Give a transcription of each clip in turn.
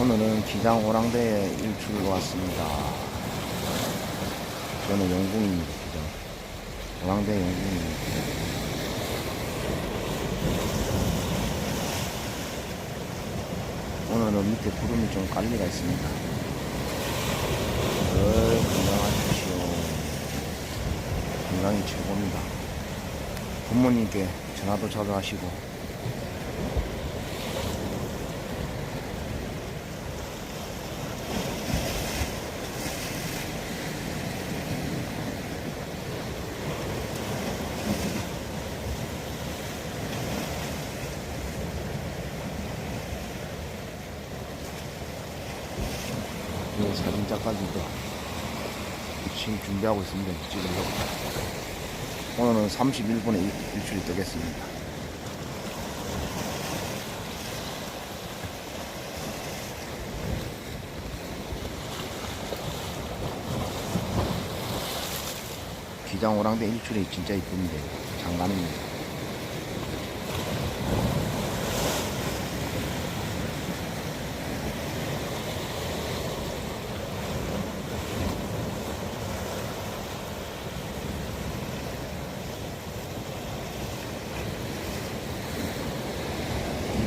오늘은 기장 오랑대에 일출로 왔습니다. 저는 영궁입니다. 기장. 오랑대 영궁입니다. 오늘은 밑에 구름이 좀 깔리가 있습니다. 늘 건강하십시오. 건강이 최고입니다. 부모님께 전화도 자주 하시고 네, 작가들도 지금 준비하고 있습니다. 찍으려고. 오늘은 31분에 일, 일출이 뜨겠습니다. 기장 오랑대 일출이 진짜 이쁜데 장난입니다.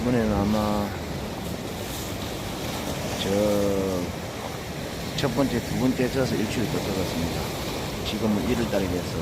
이번에는 아마 저 첫 번째, 두 번째 져서 일주일 더 떨었습니다. 지금은 1월달이 돼서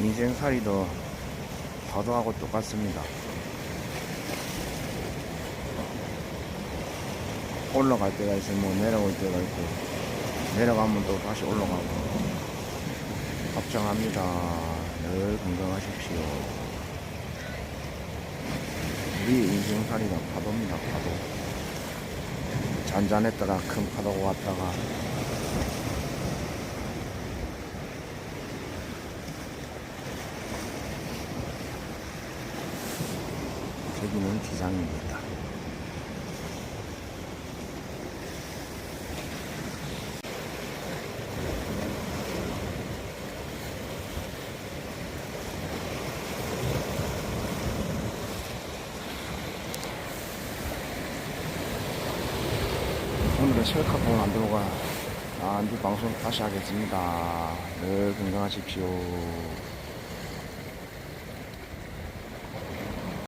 인생살이도 파도하고 똑같습니다. 올라갈 때가 있으면 내려올 때가 있고 내려가면 또 다시 올라가고 걱정합니다. 늘 건강하십시오. 우리 인생살이가 파도입니다. 파도. 잔잔했다가 큰 파도가 왔다가 여기는 기장입니다. 오늘은 셀카봉 안 들고 가. 아, 안주 방송 다시 하겠습니다. 늘 건강하십시오.